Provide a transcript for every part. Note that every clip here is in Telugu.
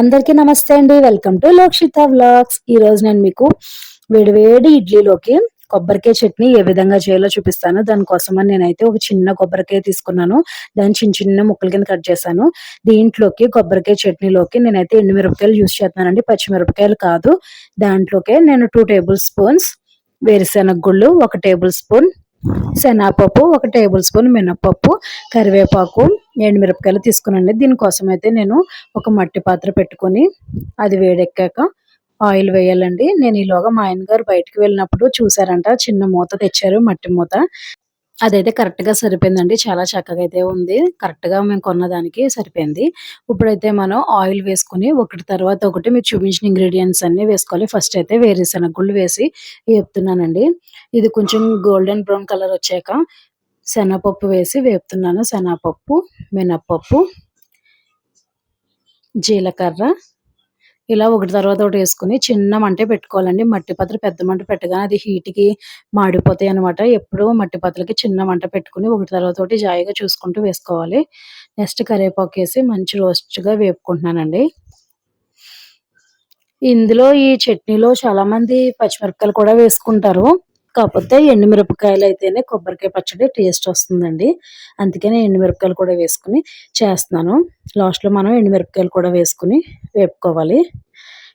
అందరికీ నమస్తే అండి. వెల్కమ్ టు లోక్షిత వ్లాగ్స్ ఈ రోజు నేను మీకు వేడివేడి ఇడ్లీలోకి కొబ్బరికాయ చట్నీ ఏ విధంగా చేయాలో చూపిస్తాను. దానికోసమని నేనైతే ఒక చిన్న కొబ్బరికాయ తీసుకున్నాను. దాన్ని చిన్న చిన్న ముక్కల కింద కట్ చేశాను. దీంట్లోకి కొబ్బరికాయ చట్నీలోకి నేనైతే ఎండుమిరపకాయలు యూస్ చేస్తున్నానండి. పచ్చిమిరపకాయలు కాదు. దాంట్లోకే నేను టూ టేబుల్ స్పూన్స్ వేరుశెనగ గుళ్ళు ఒక టేబుల్ స్పూన్ శనగపప్పు ఒక టేబుల్ స్పూన్ మినపప్పు కరివేపాకు ఎండుమిరపకాయలు తీసుకునండి. దీనికోసం అయితే నేను ఒక మట్టి పాత్ర పెట్టుకొని అది వేడెక్కాక ఆయిల్ వేయాలండి. నేను ఈలోగా మా ఆయన గారు బయటకు వెళ్ళినప్పుడు చూసారంట చిన్న మూత తెచ్చారు మట్టి మూత. అదైతే కరెక్ట్గా సరిపోయిందండి. చాలా చక్కగా అయితే ఉంది. కరెక్ట్గా మేము మేము కొన్నదానికి సరిపోయింది. ఇప్పుడైతే మనం ఆయిల్ వేసుకుని ఒకటి తర్వాత ఒకటి మీకు చూపించిన ఇంగ్రీడియంట్స్ అన్నీ వేసుకోవాలి. ఫస్ట్ అయితే వేరుశనగ గుళ్ళు వేసి వేపుతున్నానండి. ఇది కొంచెం గోల్డెన్ బ్రౌన్ కలర్ వచ్చాక శనగపప్పు వేసి వేపుతున్నాను. శనగపప్పు మినప్పప్పు జీలకర్ర ఇలా ఒకటి తర్వాత ఒకటి వేసుకుని చిన్న మంటే పెట్టుకోవాలండి. మట్టి పాత్ర పెద్ద మంట పెట్టగానే అది హీట్కి మాడిపోతాయి అనమాట ఎప్పుడు మట్టి పాత్రలకి చిన్న మంట పెట్టుకుని ఒకటి తర్వాత ఒకటి జాయిగా చూసుకుంటూ వేసుకోవాలి. నెక్స్ట్ కరివేపాకు వేసి మంచి రోస్ట్గా వేపుకుంటున్నానండి. ఇందులో ఈ చట్నీలో చాలా మంది పచ్చిమిరపకాయలు కూడా వేసుకుంటారు. కాకపోతే ఎండుమిరపకాయలు అయితేనే కొబ్బరికాయ పచ్చడి టేస్ట్ వస్తుందండి. అందుకనే ఎండుమిరపకాయలు కూడా వేసుకుని చేస్తున్నాను. లాస్ట్లో మనం ఎండుమిరపకాయలు కూడా వేసుకుని వేపుకోవాలి.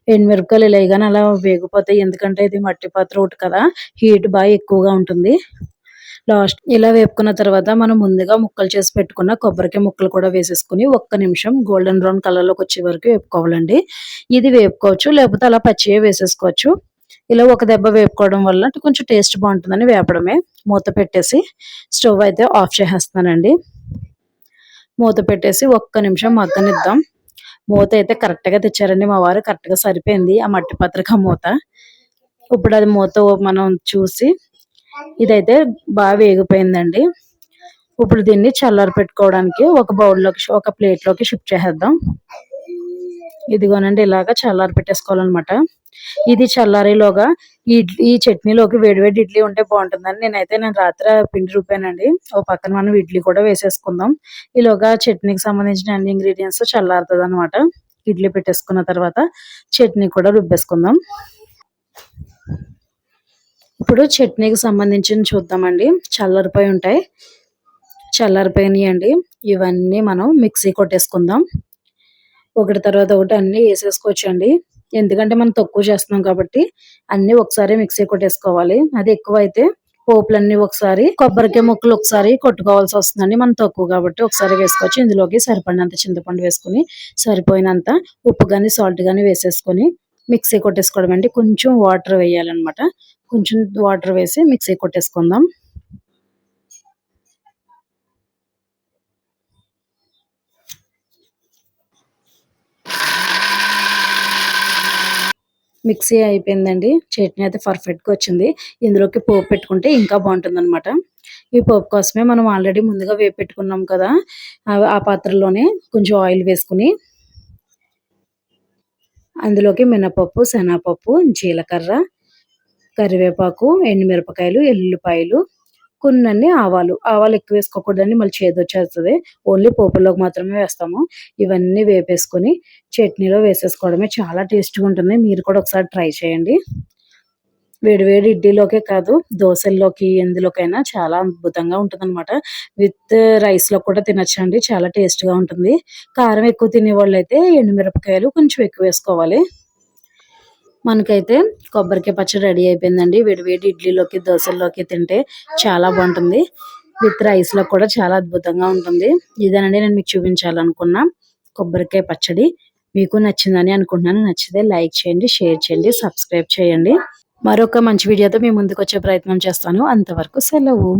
ఎండుమిరపకాయలు ఇలాగానే అలా వేగిపోతాయి. ఎందుకంటే ఇది మట్టి పాత్ర ఒకటి కదా హీట్ బాగా ఎక్కువగా ఉంటుంది. లాస్ట్ ఇలా వేపుకున్న తర్వాత మనం ముందుగా ముక్కలు చేసి పెట్టుకున్న కొబ్బరికాయ ముక్కలు కూడా వేసేసుకుని ఒక్క నిమిషం గోల్డెన్ బ్రౌన్ కలర్లోకి వచ్చే వరకు వేపుకోవాలండి. ఇది వేపుకోవచ్చు లేకపోతే అలా పచ్చివే వేసేసుకోవచ్చు. ఇలా ఒక దెబ్బ వేపుకోవడం వల్ల కొంచెం టేస్ట్ బాగుంటుందని వేపడమే. మూత పెట్టేసి స్టవ్ అయితే ఆఫ్ చేసేస్తున్నానండి. మూత పెట్టేసి ఒక్క నిమిషం మగ్గనిద్దాం. మూత అయితే కరెక్ట్గా తెచ్చారండి మా వారు కరెక్ట్గా సరిపోయింది ఆ మట్టి పత్రిక మూత. ఇప్పుడు అది మూత మనం చూసి ఇదైతే బాగా వేగిపోయిందండి. ఇప్పుడు దీన్ని చల్లారి పెట్టుకోవడానికి ఒక బౌల్లోకి ఒక ప్లేట్లోకి షిఫ్ట్ చేసేద్దాం. ఇదిగోనండి ఇలాగా చల్లారి పెట్టేసుకోవాలన్నమాట. ఇది చల్లారిలోగా ఈ ఈ చట్నీలోకి వేడివేడి ఇడ్లీ ఉంటే బాగుంటుందని నేనైతే నేను రాత్రి పిండి రూపానండి ఓ పక్కన మనం ఇడ్లీ కూడా వేసేసుకుందాం. ఈలోగా చట్నీకి సంబంధించిన అన్ని ఇంగ్రీడియంట్స్ చల్లారుతుంది అనమాట ఇడ్లీ పెట్టేసుకున్న తర్వాత చట్నీ కూడా రుబ్బేసుకుందాం. ఇప్పుడు చట్నీకి సంబంధించిన చూద్దామండి. చల్లారిపోయి ఉంటాయి. చల్లారిపోయినాయి అండి ఇవన్నీ మనం మిక్సీ కొట్టేసుకుందాం. ఒకటి తర్వాత ఒకటి అన్ని వేసేసుకోవచ్చండి. ఎందుకంటే మనం తక్కువ చేస్తున్నాం కాబట్టి అన్ని ఒకసారి మిక్సీ కొట్టేసుకోవాలి. అది ఎక్కువ అయితే పోపులన్నీ ఒకసారి కొబ్బరికాయ ముక్కలు ఒకసారి కొట్టుకోవాల్సి వస్తుందండి. మనం తక్కువ కాబట్టి ఒకసారి వేసుకోవచ్చు. ఇందులోకి సరిపడినంత చింతపండు వేసుకుని సరిపోయినంత ఉప్పు కానీ సాల్ట్ కానీ వేసేసుకొని మిక్సీ కొట్టేసుకోవడం అండి కొంచెం వాటర్ వేయాలన్నమాట. కొంచెం వాటర్ వేసి మిక్సీ కొట్టేసుకుందాం. మిక్సీ అయిపోయిందండి. చట్నీ అయితే పర్ఫెక్ట్గా వచ్చింది. ఇందులోకి పోపు పెట్టుకుంటే ఇంకా బాగుంటుంది అనమాట ఈ పోపు కోసమే మనం ఆల్రెడీ ముందుగా వేపు పెట్టుకున్నాం కదా. ఆ పాత్రలోనే కొంచెం ఆయిల్ వేసుకుని అందులోకి మినపప్పు శనగపప్పు జీలకర్ర కరివేపాకు ఎండుమిరపకాయలు ఎల్లుల్లిపాయలు కొన్ని ఆవాలు ఆవాలు ఎక్కువ వేసుకోకూడదండి మళ్ళీ చేదు వచ్చేస్తుంది. ఓన్లీ పోపులోకి మాత్రమే వేస్తాము. ఇవన్నీ వేపేసుకొని చట్నీలో వేసేసుకోవడమే చాలా టేస్ట్గా ఉంటుంది. మీరు కూడా ఒకసారి ట్రై చేయండి. వేడివేడి ఇడ్లీలోకే కాదు దోశల్లోకి ఎందులోకైనా చాలా అద్భుతంగా ఉంటుందన్నమాట. విత్ రైస్లో కూడా తినచ్చండి చాలా టేస్ట్గా ఉంటుంది. కారం ఎక్కువ తినేవాళ్ళు అయితే ఎండుమిరపకాయలు కొంచెం ఎక్కువ వేసుకోవాలి. మనకైతే కొబ్బరికాయ పచ్చడి రెడీ అయిపోయిందండి. వేడివేడి ఇడ్లీలోకి దోశల్లోకి తింటే చాలా బాగుంటుంది. విత్ రైస్లో కూడా చాలా అద్భుతంగా ఉంటుంది. ఇదేనండి నేను మీకు చూపించాలనుకున్నా కొబ్బరికాయ పచ్చడి. మీకు నచ్చిందని అనుకుంటున్నాను. నచ్చితే లైక్ చేయండి షేర్ చేయండి సబ్స్క్రైబ్ చేయండి. మరొక మంచి వీడియోతో మీ ముందుకు వచ్చే ప్రయత్నం చేస్తాను. అంతవరకు సెలవు.